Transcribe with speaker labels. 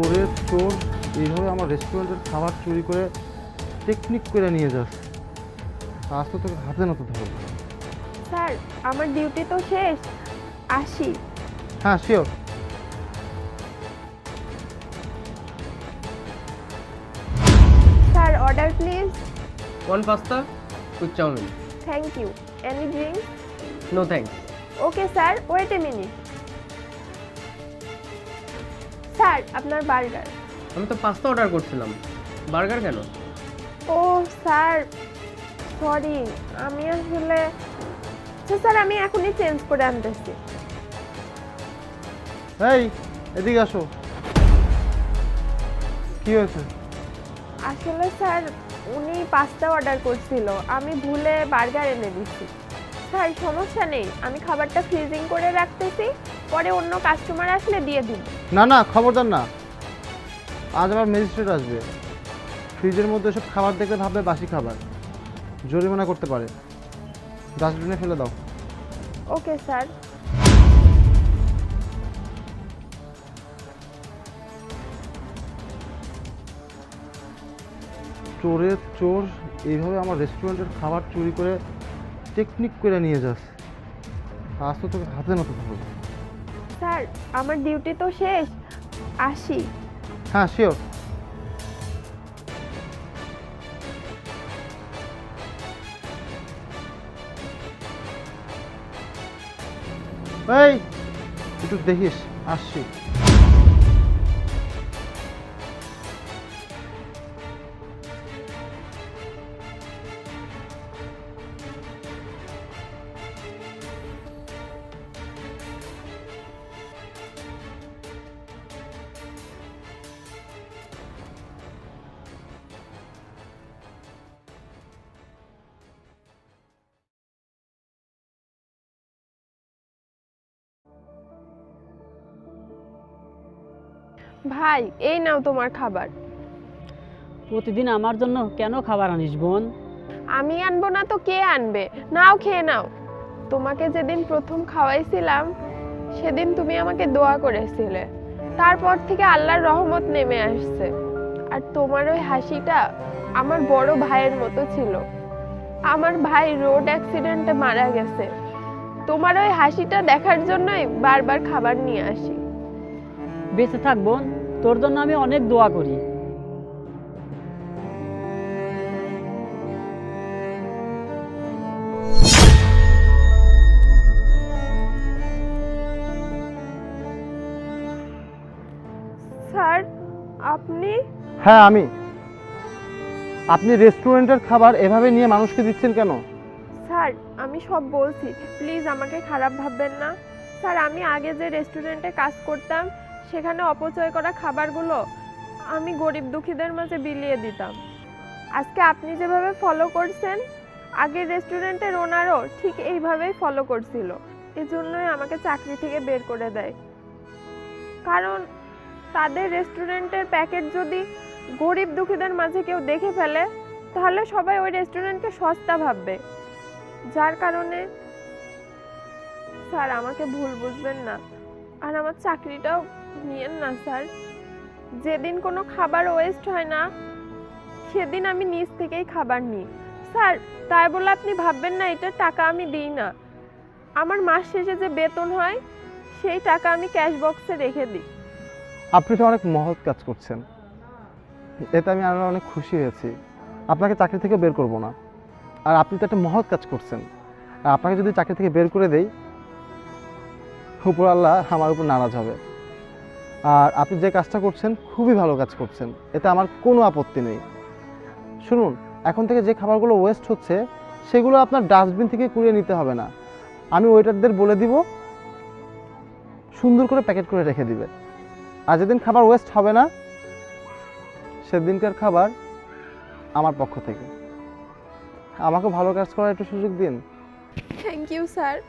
Speaker 1: চোরের চোর এইভাবে আমার রেস্টুরেন্টের খাবার চুরি করে টেকনিক করে নিয়ে যাস। আজ তো তোকে হাতে নাতে ধরবো।
Speaker 2: স্যার আমার ডিউটি তো শেষ। আসি।
Speaker 1: হ্যাঁ sure
Speaker 2: sir order please
Speaker 3: one pasta? with chowmein.
Speaker 2: Thank you any drink
Speaker 3: No thanks.
Speaker 2: Okay sir wait a minute sir আপনার বার্গার।
Speaker 3: আমি তো পাস্তা অর্ডার করছিলাম। বার্গার কেন?
Speaker 2: ও স্যার সরি আমি আসলে আচ্ছা স্যার আমি এখনই চেঞ্জ করে আনতেছি।
Speaker 1: এই এদিকে আসো। কি হয়েছে?
Speaker 2: আসলে স্যার উনি পাস্তা অর্ডার করছিল আমি ভুলে বার্গার এনে দিচ্ছি স্যার সমস্যা নেই আমি খাবারটা ফ্রিজিং করে রাখতেছি। পরে অন্য কাস্টমার আসলে দিয়ে দিব
Speaker 1: না না খবরদার না। আজ আবার ম্যাজিস্ট্রেট আসবে। ফ্রিজের মধ্যে সব খাবার দেখলে ভাববে বাসি খাবার। জরিমানা করতে পারে। ডাস্টবিনে ফেলে দাও।
Speaker 2: ওকে স্যার
Speaker 1: চোরের চোর এইভাবে আমার রেস্টুরেন্টের খাবার চুরি করে টেকনিক করে নিয়ে যাস। আজ তো তোকে হাতে নাতে ধরবো
Speaker 2: স্যার আমার ডিউটি তো শেষ। আসি।
Speaker 1: হ্যাঁ শিওর এই একটু দেখিস আসছি।
Speaker 2: ভাই এই নাও তোমার খাবার।
Speaker 4: প্রতিদিন আমার জন্য কেন খাবার আনিস বোন?
Speaker 2: আমি আনব না তো কে আনবে? নাও খেয়ে নাও। তোমাকে যেদিন প্রথম খাওয়াইছিলাম সেদিন তুমি আমাকে দোয়া করেছিলে। তারপর থেকে আল্লাহর রহমত নেমে আসছে। আর তোমার ওই হাসিটা আমার বড় ভাইয়ের মতো ছিল। আমার ভাই রোড অ্যাক্সিডেন্টে মারা গেছে। তোমার ওই হাসিটা দেখার জন্যই বারবার খাবার নিয়ে আসি।
Speaker 4: বেঁচে থাক বোন তোর জন্য আমি অনেক দোয়া করি।
Speaker 2: স্যার আপনি?
Speaker 1: হ্যাঁ আমি। আপনি রেস্টুরেন্টের খাবার এভাবে নিয়ে মানুষকে দিচ্ছেন কেন?
Speaker 2: স্যার আমি সব বলছি। প্লিজ আমাকে খারাপ ভাববেন না। স্যার আমি আগে যে রেস্টুরেন্টে কাজ করতাম সেখানে অপচয় করা খাবারগুলো আমি গরিব দুঃখীদের মাঝে বিলিয়ে দিতাম। আজকে আপনি যেভাবে ফলো করছেন, আগের রেস্টুরেন্টের ওনারও ঠিক এইভাবেই ফলো করছিল। এজন্যই আমাকে চাকরি থেকে বের করে দেয়। কারণ তাদের রেস্টুরেন্টের প্যাকেট যদি গরিব দুঃখীদের মাঝে কেউ দেখে ফেলে, তাহলে সবাই ওই রেস্টুরেন্টকে সস্তা ভাববে। যার কারণে স্যার, আমাকে ভুল বুঝবেন না। আর আমার চাকরিটাও নিয়েন না, স্যার। যেদিন কোনো খাবার ওয়েস্ট হয় না, সেদিন আমি নিজ থেকেই খাবার নিই। স্যার, তাই বলে আপনি ভাববেন না, এটা টাকা আমি দিই না। আমার মাস শেষে যে বেতন হয়, সেই টাকা আমি ক্যাশ বক্সে রেখে দিই।
Speaker 1: আপনি তো অনেক মহৎ কাজ করছেন। এতে আমি আরও অনেক খুশি হয়েছি। আপনাকে চাকরি থেকে বের করব না। আর আপনি তো একটা মহৎ কাজ করছেন। আর আপনাকে যদি চাকরি থেকে বের করে দেই, উপর আল্লাহ আমার উপর নারাজ হবে। আর আপনি যে কাজটা করছেন, খুবই ভালো কাজ করছেন। এতে আমার কোনো আপত্তি নেই। শুনুন, এখন থেকে যে খাবারগুলো ওয়েস্ট হচ্ছে, সেগুলো আপনার ডাস্টবিন থেকে কুড়িয়ে নিতে হবে না। আমি ওয়েটারদের বলে দিব, সুন্দর করে প্যাকেট করে রেখে দিবে। আর যেদিন খাবার ওয়েস্ট হবে না, সেদিনকার খাবার আমার পক্ষ থেকে। আমাকে ভালো কাজ করার একটু সুযোগ দিন।
Speaker 2: Thank you sir